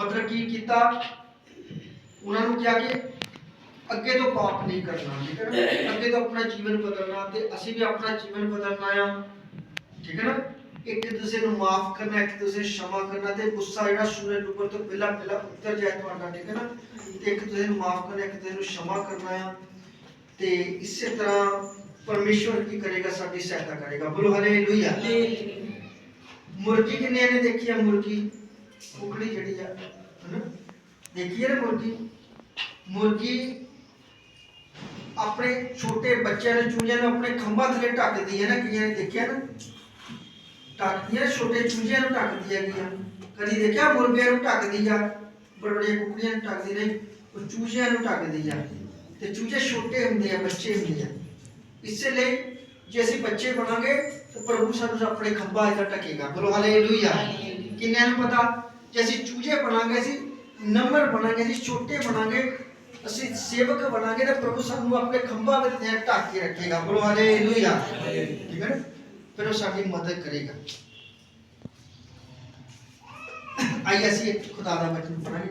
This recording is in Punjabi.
ਮਤਲਬ ਕੀ ਕੀਤਾ? ਉਹਨਾਂ ਨੂੰ ਕਿਹਾ ਕਿ ਅੱਗੇ ਤੋਂ ਪਾਪ ਨਹੀਂ ਕਰਨਾ ਠੀਕ ਹੈ ਅੱਗੇ ਤੋਂ ਆਪਣਾ ਜੀਵਨ ਬਦਲਣਾ ਤੇ ਅਸੀਂ ਵੀ ਆਪਣਾ ਜੀਵਨ ਬਦਲਣਾ ਆ ਠੀਕ ਹੈ ਨਾ? ਇੱਕ ਦੂਸਰੇ ਨੂੰ ਮਾਫ ਕਰਨਾ ਇੱਕ ਦੂਸਰੇ ਸ਼ਮਾ ਕਰਨਾ ਤੇ ਗੁੱਸਾ ਜਿਹੜਾ ਸੂਰਜ ਉੱਪਰ ਤੋਂ ਪਹਿਲਾਂ ਪਹਿਲਾਂ ਉੱਤਰ ਜਾਏ ਤੁਹਾਡਾ ਠੀਕ ਹੈ ਨਾ? ਤੇ ਇੱਕ ਦੂਸਰੇ ਨੂੰ ਮਾਫ ਕਰਨਾ ਇੱਕ ਦੂਸਰੇ ਨੂੰ ਸ਼ਮਾ ਕਰਨਾ ਆ ਤੇ ਇਸੇ ਤਰ੍ਹਾਂ ਪਰਮੇਸ਼ਵਰ ਕੀ ਕਰੇਗਾ? ਸਾਡੀ ਸਹਾਇਤਾ ਕਰੇਗਾ। ਬੋਲੋ ਹalleluya ਮੁਰਗੀ ਕਿੰਨੇ ਨੇ ਦੇਖੀ ਆ? ਮੁਰਗੀ ਕੁਕੜੀ ਜਿਹੜੀ ਆ ਹਨਾ? ਦੇਖੀ ਆ ਨਾ ਮੁਰਗੀ। ਮੁਰਗੀ ਆਪਣੇ ਛੋਟੇ ਬੱਚਿਆਂ ਨੂੰ ਚੂਹਿਆਂ ਨੂੰ ਆਪਣੇ ਖੰਭਾਂ ਥੱਲੇ ਢੱਕਦੀ ਹੈ ਨਾ ਕਈਆਂ ਨੇ ਦੇਖਿਆ ਨਾ? ਢੱਕਦੀਆਂ ਨੇ, ਛੋਟੇ ਚੂਹਿਆਂ ਨੂੰ ਢੱਕਦੀ ਹੈਗੀਆਂ ਕਦੀ ਦੇਖਿਆ ਮੁਰਗਿਆਂ ਨੂੰ ਢੱਕਦੀ ਆ? ਬੜ ਬੜੀਆਂ ਕੁਕੜੀਆਂ ਨੂੰ ਢੱਕਦੀ ਨਹੀਂ ਉਹ ਚੂਹਿਆਂ ਨੂੰ ਢੱਕਦੀ ਆ। ਤੇ ਚੂਹੇ ਛੋਟੇ ਹੁੰਦੇ ਆ ਬੱਚੇ ਹੁੰਦੇ ਆ। ਇਸੇ ਲਈ ਜੇ ਅਸੀਂ ਬੱਚੇ ਬਣਾਂਗੇ ਤਾਂ ਪ੍ਰਭੂ ਸਾਨੂੰ ਆਪਣੇ ਖੰਭਾਂ ਇੱਧਰ ਢਕੇਗਾ। ਬੋਲੋ ਹਾਲੇਲੂਇਆ ਕਿੰਨਿਆਂ ਨੂੰ ਪਤਾ? ਜੇ ਅਸੀਂ ਚੂਹੇ ਬਣਾਂਗੇ ਅਸੀਂ ਨੰਬਰ ਬਣਾਂਗੇ ਅਸੀਂ ਛੋਟੇ ਬਣਾਂਗੇ ਅਸੀਂ ਸੇਵਕ ਬਣਾਂਗੇ ਤਾਂ ਪ੍ਰਭੂ ਸਾਨੂੰ ਆਪਣੇ ਖੰਭਾਂ ਵਿੱਚ ਨੇ ਢੱਕ ਕੇ ਰੱਖੇਗਾ ਬੋਲੋ ਹਾਲੇਲੂਇਆ ਠੀਕ ਹੈ ਨਾ ਫਿਰ ਉਹ ਸਾਡੀ ਮਦਦ ਕਰੇਗਾ ਆਈ ਅਸੀਂ ਇੱਕ ਖੁਦਾ ਦਾ ਵਚਨ ਪੜਾਂਗੇ